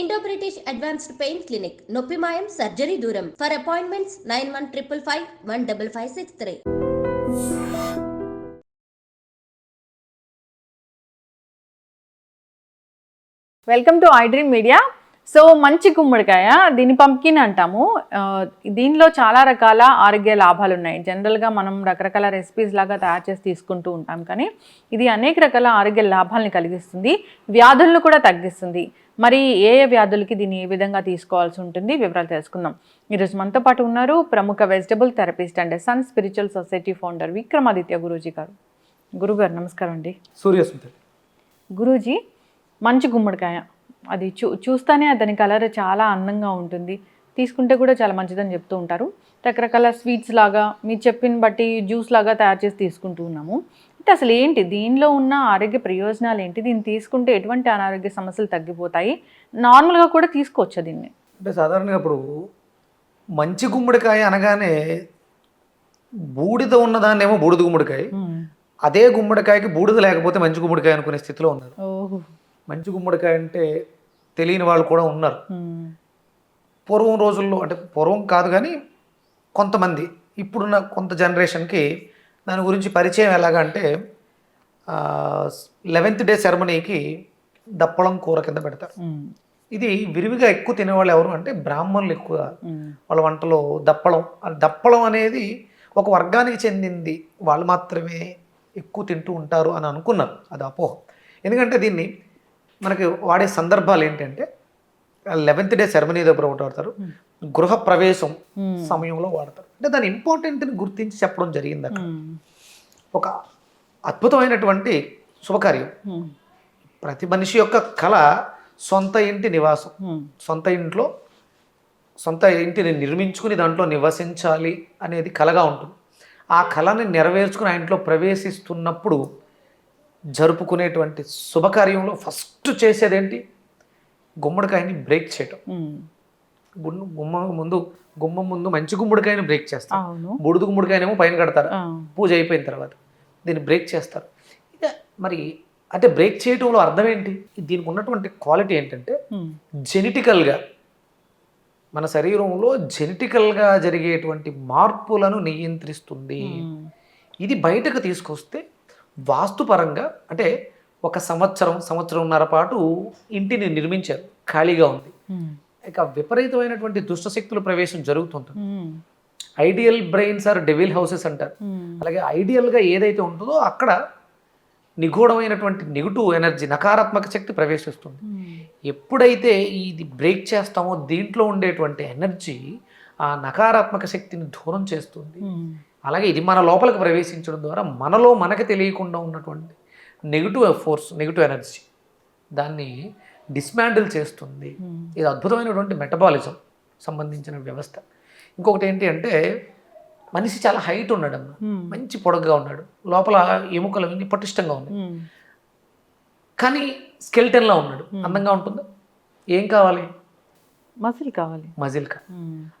Indo British advanced pain clinic నొప్పి మాయం surgery దూరం for appointments nine one triple five one double five six three welcome to I dream media so మంచి గుమ్మడికాయ దీన్ని pumpkin అంటాము. దీనిలో చాలా రకాల ఆరోగ్య లాభాలు ఉన్నాయి. జనరల్గా మనం రకరకాల రెసిపీస్ లాగా తయారు చేసి తీసుకుంటూ ఉంటాం. కానీ ఇది అనేక రకాల ఆరోగ్య లాభాలను కలిగిస్తుంది. వ్యాధులను కూడా తగ్గిస్తుంది. మరి ఏ ఏ వ్యాధులకి దీన్ని ఏ విధంగా తీసుకోవాల్సి ఉంటుంది వివరాలు తెలుసుకుందాం. ఈరోజు మనతో పాటు ఉన్నారు ప్రముఖ vegetable therapist and sun spiritual society founder Vikramaditya Guruji garu. గురుగారు నమస్కారం అండి. సూర్యసుందరి గురూజీ మంచి గుమ్మడికాయ. అది చూ చూస్తానే దాని కలర్ చాలా అందంగా ఉంటుంది. తీసుకుంటే కూడా చాలా మంచిదని చెప్తూ ఉంటారు. రకరకాల స్వీట్స్ లాగా మీరు చెప్పిన బట్టి జ్యూస్ లాగా తయారు చేసి తీసుకుంటూ ఉన్నాము. అంటే అసలు ఏంటి? దీనిలో ఉన్న ఆరోగ్య ప్రయోజనాలు ఏంటి? దీన్ని తీసుకుంటే ఎటువంటి అనారోగ్య సమస్యలు తగ్గిపోతాయి? నార్మల్గా కూడా తీసుకోవచ్చు దీన్ని? అంటే సాధారణంగా ఇప్పుడు మంచి గుమ్మడికాయ అనగానే బూడిద ఉన్నదాన్నేమో బూడిద గుమ్మడికాయ. అదే గుమ్మడికాయకి బూడిద లేకపోతే మంచి గుమ్మడికాయ అనుకునే స్థితిలో ఉన్నారు. ఓహో. మంచి గుమ్మడికాయ అంటే తెలియని వాళ్ళు కూడా ఉన్నారు. పూర్వం రోజుల్లో అంటే పూర్వం కాదు కానీ కొంతమంది ఇప్పుడున్న కొంత జనరేషన్కి దాని గురించి పరిచయం ఎలాగా అంటే లెవెన్త్ డే సెరమనీకి దప్పలం కూర కింద పెడతారు. ఇది విరివిగా ఎక్కువ తినేవాళ్ళు ఎవరు అంటే బ్రాహ్మణులు ఎక్కువ. వాళ్ళ వంటలో దప్పలం ఆ దప్పలం అనేది ఒక వర్గానికి చెందింది. వాళ్ళు మాత్రమే ఎక్కువ తింటూ ఉంటారు అని అనుకున్నారు. అది అపోహ. ఎందుకంటే దీన్ని మనకి వాడే సందర్భాలు ఏంటంటే లెవెన్త్ డే సెరమనీ దగ్గర ఒకటి వాడతారు. గృహ ప్రవేశం సమయంలో వాడతారు. అంటే దాని ఇంపార్టెంట్ని గుర్తించి చెప్పడం జరిగింది అక్కడ. ఒక అద్భుతమైనటువంటి శుభకార్యం. ప్రతి మనిషి యొక్క కళ సొంత ఇంటి నివాసం. సొంత ఇంట్లో సొంత ఇంటిని నిర్మించుకుని దాంట్లో నివసించాలి అనేది కలగా ఉంటుంది. ఆ కళని నెరవేర్చుకుని ఆ ఇంట్లో ప్రవేశిస్తున్నప్పుడు జరుపుకునేటువంటి శుభకార్యంలో ఫస్ట్ చేసేదేంటి? గుమ్మడికాయని బ్రేక్ చేయటం. గుమ్మ గుమ్మ ముందు గుమ్మం ముందు మంచి గుమ్మడికాయని బ్రేక్ చేస్తారు బుడుదు గుమ్మడికాయనేమో పైన కడతారు. పూజ అయిపోయిన తర్వాత దీన్ని బ్రేక్ చేస్తారు ఇక మరి అంటే బ్రేక్ చేయటంలో అర్థం ఏంటి దీనికి ఉన్నటువంటి క్వాలిటీ ఏంటంటే. జెనెటికల్గా మన శరీరంలో జెనెటికల్గా జరిగేటువంటి మార్పులను నియంత్రిస్తుంది. ఇది బయటకు తీసుకొస్తే వాస్తుపరంగా అంటే ఒక సంవత్సరం సంవత్సరంన్నర పాటు ఇంటిని నిర్మించారు ఖాళీగా ఉంది. ఇక విపరీతమైనటువంటి దుష్టశక్తుల ప్రవేశం జరుగుతుంటుంది. Ideal brains are devil houses అంటారు. అలాగే ఐడియల్గా ఏదైతే ఉంటుందో అక్కడ నిగూఢమైనటువంటి నెగిటివ్ ఎనర్జీ నకారాత్మక శక్తి ప్రవేశిస్తుంది. ఎప్పుడైతే ఇది బ్రేక్ చేస్తామో దీంట్లో ఉండేటువంటి ఎనర్జీ ఆ నకారాత్మక శక్తిని దూరం చేస్తుంది. అలాగే ఇది మన లోపలికి ప్రవేశించడం ద్వారా మనలో మనకి తెలియకుండా ఉన్నటువంటి నెగిటివ్ ఫోర్స్ నెగిటివ్ ఎనర్జీ దాన్ని డిస్మాండిల్ చేస్తుంది ఉమ్. ఇది అద్భుతమైనటువంటి మెటబాలిజం సంబంధించిన వ్యవస్థ ఇంకొకటి ఏంటి అంటే మనిషి చాలా హైట్ ఉన్నాడు ఉమ్. మంచి పొడగ్గా ఉన్నాడు లోపల ఎముకలు అన్ని పటిష్టంగా ఉన్నాయి ఉమ్. కానీ స్కెల్టన్లా ఉన్నాడు అందంగా ఉంటుందా ఏం కావాలి మసిల్ కావాలి మజిల్ కా.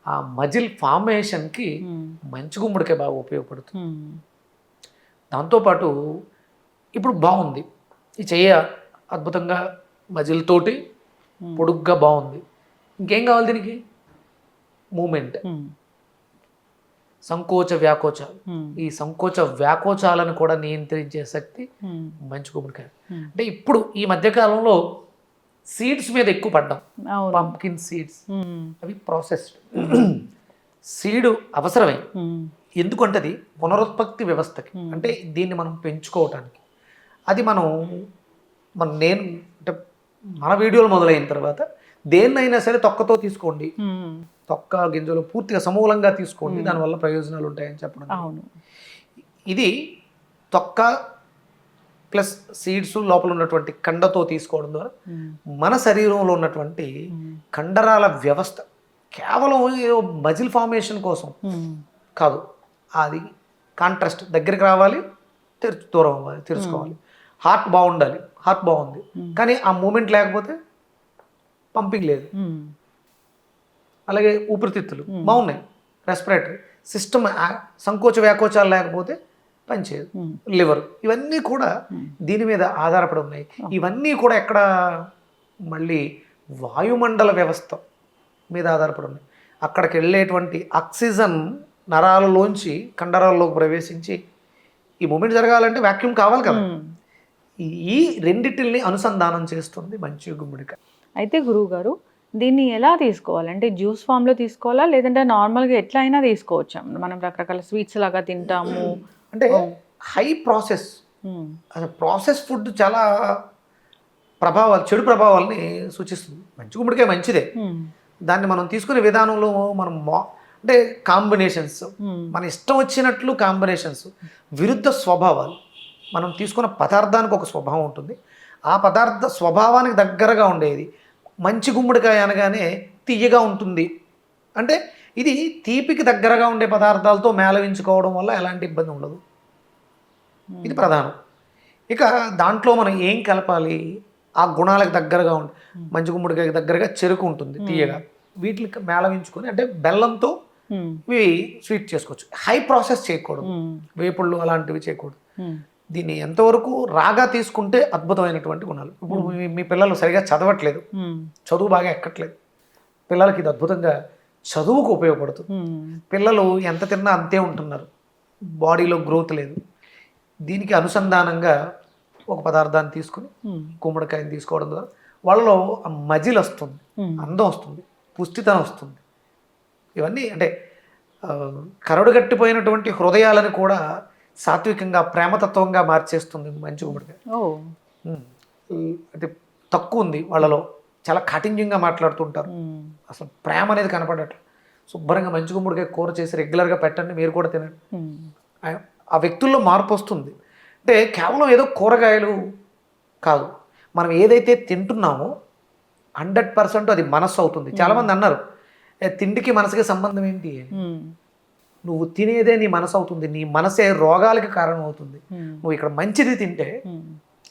ఆ మజిల్ ఫార్మేషన్కి. మంచి గుమ్మడికాయ బాగా ఉపయోగపడుతుంది. దాంతోపాటు ఇప్పుడు బాగుంది ఈ చెయ్య అద్భుతంగా మజిల్ తోటి పొడుగ్గా బాగుంది. ఇంకేం కావాలి దీనికి? మూమెంట్. ఉమ్. సంకోచ వ్యాకోచాలు ఉమ్. ఈ సంకోచ వ్యాకోచాలను కూడా నియంత్రించే శక్తి. మంచి గుమ్మడికాయ Hmm. అంటే ఇప్పుడు ఈ మధ్యకాలంలో సీడ్స్ మీద ఎక్కువ పడ్డాం. అవును. Pumpkin seeds. అవి ప్రాసెస్డ్ సీడు అవసరమే. ఎందుకంటే అది పునరుత్పత్తి వ్యవస్థకి. అంటే దీన్ని మనం పెంచుకోవటానికి. అది మనం మన నేను మన వీడియోలు మొదలైన తర్వాత దేన్నైనా సరే తొక్కతో తీసుకోండి. తొక్క గింజలు పూర్తిగా సమూలంగా తీసుకోండి దానివల్ల ప్రయోజనాలు ఉంటాయని చెప్పడం అవును ఇది తొక్క ప్లస్ సీడ్స్ లోపల ఉన్నటువంటి కండతో తీసుకోవడం ద్వారా. మన శరీరంలో ఉన్నటువంటి. కండరాల వ్యవస్థ కేవలం మజిల్ ఫార్మేషన్ కోసం. కాదు అది కాంట్రాస్ట్ దగ్గరికి రావాలి తెరు దూరం అవ్వాలి తెరుచుకోవాలి హార్ట్ బాగుండాలి. హార్ట్ బాగుంది. కానీ ఆ మూమెంట్ లేకపోతే పంపింగ్ లేదు. అలాగే ఊపిరితిత్తులు బాగున్నాయి. రెస్పిరేటరీ సిస్టమ్ సంకోచ వ్యాకోచాలు లేకపోతే పనిచేయదు. లివర్ ఇవన్నీ కూడా దీని మీద ఆధారపడి ఉన్నాయి. ఇవన్నీ కూడా ఎక్కడ మళ్ళీ వాయుమండల వ్యవస్థ మీద ఆధారపడి ఉన్నాయి. అక్కడికి వెళ్ళేటువంటి ఆక్సిజన్ నరాలలోంచి కండరాల్లోకి ప్రవేశించి ఈ మూమెంట్ జరగాలంటే వాక్యూమ్ కావాలి కదా. ఈ- రెండిటిల్ని అనుసంధానం చేస్తుంది మంచి గుమ్మడికాయ. అయితే గురువు గారు దీన్ని ఎలా తీసుకోవాలి? అంటే జ్యూస్ ఫామ్లో తీసుకోవాలా? లేదంటే నార్మల్గా ఎట్లా అయినా తీసుకోవచ్చా? మనం రకరకాల స్వీట్స్ లాగా తింటాము. అంటే హై ప్రాసెస్. అసలు ప్రాసెస్ ఫుడ్ చాలా ప్రభావాలు చెడు ప్రభావాల్ని సూచిస్తుంది. మంచి గుమ్మడికాయ మంచిదే. దాన్ని మనం తీసుకునే విధానంలో మనం మా- అంటే కాంబినేషన్స్. మన ఇష్టం వచ్చినట్లు కాంబినేషన్స్. విరుద్ధ స్వభావాలు. మనం తీసుకున్న పదార్థానికి ఒక స్వభావం ఉంటుంది. ఆ పదార్థ స్వభావానికి దగ్గరగా ఉండేది. మంచి గుమ్మడికాయ అనగానే తీయగా ఉంటుంది. అంటే ఇది తీపికి దగ్గరగా ఉండే పదార్థాలతో మేళవించుకోవడం వల్ల ఎలాంటి ఇబ్బంది ఉండదు. ఇది ప్రధానం. ఇక దాంట్లో మనం ఏం కలపాలి? ఆ గుణాలకు దగ్గరగా ఉండి మంచి గుమ్మడికాయకి దగ్గరగా చెరుకు ఉంటుంది తీయగా. వీటికి మేళవించుకొని అంటే బెల్లంతో. ఇవి స్వీట్ చేసుకోవచ్చు. హై ప్రాసెస్ చేయకూడదు. వేపుళ్ళు అలాంటివి చేయకూడదు. దీన్ని ఎంతవరకు రాగా తీసుకుంటే అద్భుతమైనటువంటి గుణాలు. ఇప్పుడు మీ- మీ పిల్లలు సరిగా చదవట్లేదు. మ్మ్. చదువు బాగా ఎక్కట్లేదు. పిల్లలకి ఇది అద్భుతంగా చదువుకు ఉపయోగపడుతుంది. మ్మ్. పిల్లలు ఎంత తిన్నా అంతే ఉంటున్నారు. బాడీలో గ్రోత్ లేదు. దీనికి అనుసంధానంగా ఒక పదార్థాన్ని తీసుకుని మ్మ్. గుమ్మడికాయని తీసుకోవడం ద్వారా వాళ్ళలో మజిల్ వస్తుంది. అందం వస్తుంది. పుష్టితనం వస్తుంది. ఇవన్నీ అంటే కరడు గట్టిపోయినటువంటి హృదయాలను కూడా సాత్వికంగా ప్రేమతత్వంగా మార్చేస్తుంది మంచి గుమ్మడికాయ అంటే తక్కువ ఉంది వాళ్ళలో. చాలా కాఠిన్యంగా మాట్లాడుతుంటారు. అసలు ప్రేమ అనేది కనపడట్లేదు శుభ్రంగా మంచి గుమ్మడికాయ కూర చేసి రెగ్యులర్గా పెట్టండి మీరు కూడా తినండి. ఆ- వ్యక్తుల్లో మార్పు వస్తుంది. అంటే కేవలం ఏదో కూరగాయలు కాదు. మనం ఏదైతే తింటున్నామో హండ్రెడ్ పర్సెంట్ అది మనస్సు అవుతుంది. చాలామంది అన్నారు "ఏ, తిండికి మనసుకి సంబంధం ఏంటి. నువ్వు తినేదే నీ మనసు అవుతుంది నీ మనసే రోగాలకి కారణం అవుతుంది. నువ్వు ఇక్కడ మంచిది తింటే.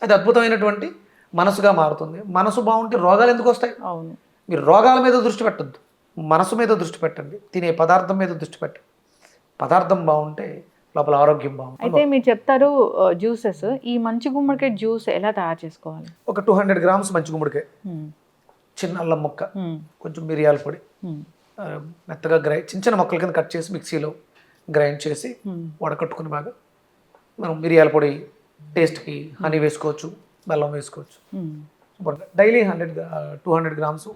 అది అద్భుతమైనటువంటి మనసుగా మారుతుంది. మనసు బాగుంటే రోగాలు ఎందుకు వస్తాయి? అవును. మీరు రోగాల మీద దృష్టి పెట్టద్దు. మనసు మీద దృష్టి పెట్టండి. తినే పదార్థం మీద దృష్టి పెట్టండి. పదార్థం బాగుంటే లోపల ఆరోగ్యం బాగుంటుంది. అయితే మీరు చెప్తారు జ్యూసెస్. ఈ మంచి గుమ్మడికాయ జ్యూస్ ఎలా తయారు చేసుకోవాలి? ఒక టూ హండ్రెడ్ గ్రామ్స్ మంచి గుమ్మడికాయ. మ్మ్. చిన్న అల్లం ముక్క. కొంచెం మిరియాల పొడి. మెత్తగా గ్రైండ్ చిన్న చిన్న ముక్కల కింద కట్ చేసి మిక్సీలో గ్రైండ్ చేసి మ్మ్. వడకట్టుకుని బాగా మనం మిరియాల పొడి టేస్ట్కి హనీ వేసుకోవచ్చు బెల్లం వేసుకోవచ్చు. Daily hundred two hundred grams.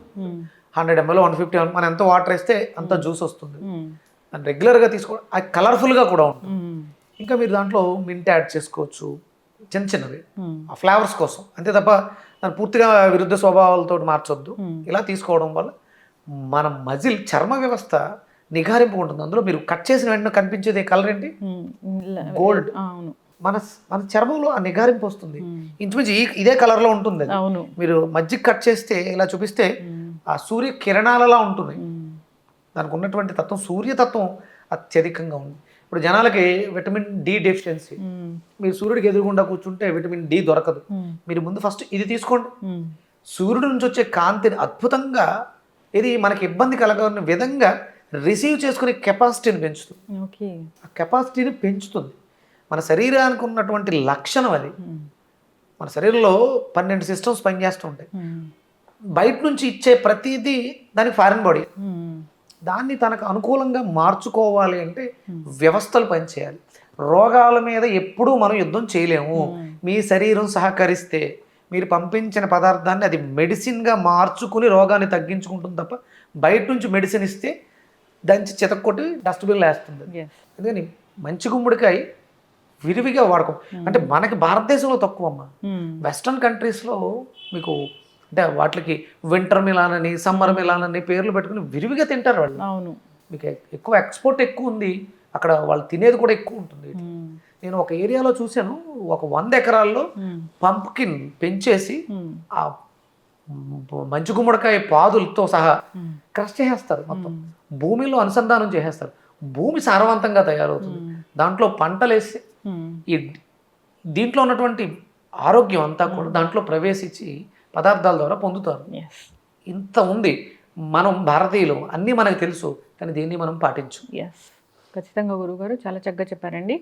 Hundred M L one fifty మనం ఎంత వాటర్ వేస్తే అంత జ్యూస్ వస్తుంది మ్మ్. దాన్ని రెగ్యులర్గా తీసుకోవడం అది కలర్ఫుల్గా కూడా ఉంటుంది మ్మ్. ఇంకా మీరు దాంట్లో మింట్ యాడ్ చేసుకోవచ్చు చిన్న చిన్నవి. ఆ ఫ్లేవర్స్ కోసం అంతే తప్ప దాన్ని పూర్తిగా విరుద్ధ స్వభావాలతో మార్చొద్దు Hmm. ఇలా తీసుకోవడం వల్ల మన మజిల్ చర్మ వ్యవస్థ నిగారింపు ఉంటుంది అందులో మీరు కట్ చేసిన వెంటనే కనిపించేది కలర్ ఏంటి Gold. అవును మన మన చర్మంలో ఆ నిగారింపు వస్తుంది. ఇంచుమించు ఈ ఇదే కలర్లో ఉంటుంది అవును మీరు మజ్జిగ కట్ చేస్తే ఇలా చూపిస్తే. ఆ సూర్య కిరణాలలా ఉంటుంది. దానికి ఉన్నటువంటి తత్వం సూర్యతత్వం అత్యధికంగా ఉంది ఇప్పుడు జనాలకి విటమిన్ డి డెఫిషియన్సీ. మీరు సూర్యుడికి ఎదురుగుండా కూర్చుంటే విటమిన్ డి దొరకదు. మీరు ముందు ఫస్ట్ ఇది తీసుకోండి. సూర్యుడి నుంచి వచ్చే కాంతిని అద్భుతంగా ఇది మనకి ఇబ్బంది కలగని విధంగా రిసీవ్ చేసుకునే కెపాసిటీని పెంచుతుంది. ఓకే. ఆ కెపాసిటీని పెంచుతుంది. మన శరీరానికి ఉన్నటువంటి లక్షణం అది. మ్మ్. మన శరీరంలో పన్నెండు సిస్టమ్స్ పనిచేస్తూ ఉంటాయి మ్మ్. బయట నుంచి ఇచ్చే ప్రతిదీ దానికి ఫారిన్ బాడీ. మ్మ్. దాన్ని తనకు అనుకూలంగా మార్చుకోవాలి అంటే వ్యవస్థలు పనిచేయాలి. రోగాల మీద ఎప్పుడూ మనం యుద్ధం చేయలేము. మీ శరీరం సహకరిస్తే మీరు పంపించిన పదార్థాన్ని అది మెడిసిన్గా మార్చుకుని రోగాన్ని తగ్గించుకుంటుంది తప్ప బయట నుంచి మెడిసిన్ ఇస్తే దంచి చితక్కొట్టి డస్ట్బిన్లో వేస్తుంది. అందుకని మంచి గుమ్మడికాయ విరివిగా వాడకం. అంటే మనకి భారతదేశంలో తక్కువ అమ్మా మ్మ్. వెస్ట్రన్ కంట్రీస్లో మీకు అంటే వాటికి వింటర్ మిలాన్ అని సమ్మర్ మిలాన్ అని పేర్లు పెట్టుకుని విరివిగా తింటారు వాళ్ళు. అవును. మీకు ఎక్కువ ఎక్స్పోర్ట్ ఎక్కువ ఉంది. అక్కడ వాళ్ళు తినేది కూడా ఎక్కువ ఉంటుంది. నేను ఒక ఏరియాలో చూశాను ఒక వంద ఎకరాల్లో. పంప్కిన్ పెంచేసి. ఆ మంచు గుమ్మడికాయ పాదులతో సహా. క్రష్ చేసేస్తారు మొత్తం భూమిలో అనుసంధానం చేసేస్తారు భూమి సారవంతంగా తయారవుతుంది దాంట్లో పంటలు వేసి. ఈ దీంట్లో ఉన్నటువంటి ఆరోగ్యం అంతా కూడా దాంట్లో ప్రవేశించి పదార్థాల ద్వారా పొందుతారు Yes. ఇంత ఉంది మనం భారతీయులు అన్నీ మనకు తెలుసు కానీ దీన్ని మనం పాటించు Yes. ఖచ్చితంగా గురుగారు చాలా చక్కగా చెప్పారండి.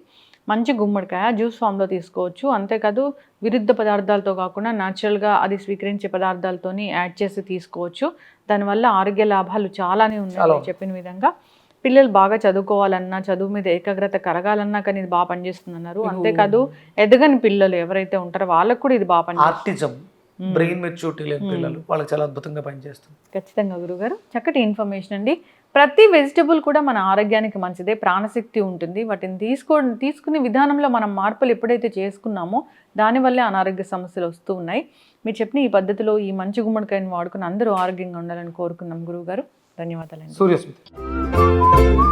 మంచి గుమ్మడికాయ జ్యూస్ ఫామ్లో తీసుకోవచ్చు. అంతేకాదు విరుద్ధ పదార్థాలతో కాకుండా న్యాచురల్గా అది స్వీకరించే పదార్థాలతోని యాడ్ చేసి తీసుకోవచ్చు. దానివల్ల ఆరోగ్య లాభాలు చాలానే ఉన్నాయి చెప్పిన విధంగా. పిల్లలు బాగా చదువుకోవాలన్నా చదువు మీద ఏకాగ్రత కరగాలన్నా కానీ ఇది బాగా పనిచేస్తుందన్నారు. అంతేకాదు ఎదగని పిల్లలు ఎవరైతే ఉంటారో వాళ్ళకు కూడా ఇది బాగా పనిచేస్తుంది. బ్రెయిన్ మెచ్యూరిటీ లేని పిల్లలు వాళ్ళకి చాలా అద్భుతంగా పనిచేస్తుంది. ఖచ్చితంగా గురుగారు చక్కటి ఇన్ఫర్మేషన్ అండి. ప్రతి వెజిటబుల్ కూడా మన ఆరోగ్యానికి మంచిదే ప్రాణశక్తి ఉంటుంది. వాటిని తీసుకో తీసుకునే విధానంలో మనం మార్పులు ఎప్పుడైతే చేసుకున్నామో దానివల్లే అనారోగ్య సమస్యలు వస్తూ ఉన్నాయి. మీరు చెప్పిన ఈ పద్ధతిలో ఈ మంచి గుమ్మడికాయని వాడుకుని అందరూ ఆరోగ్యంగా ఉండాలని కోరుకున్నాం గురువుగారు. ధన్యవాదాలండి. సూర్యస్మితి.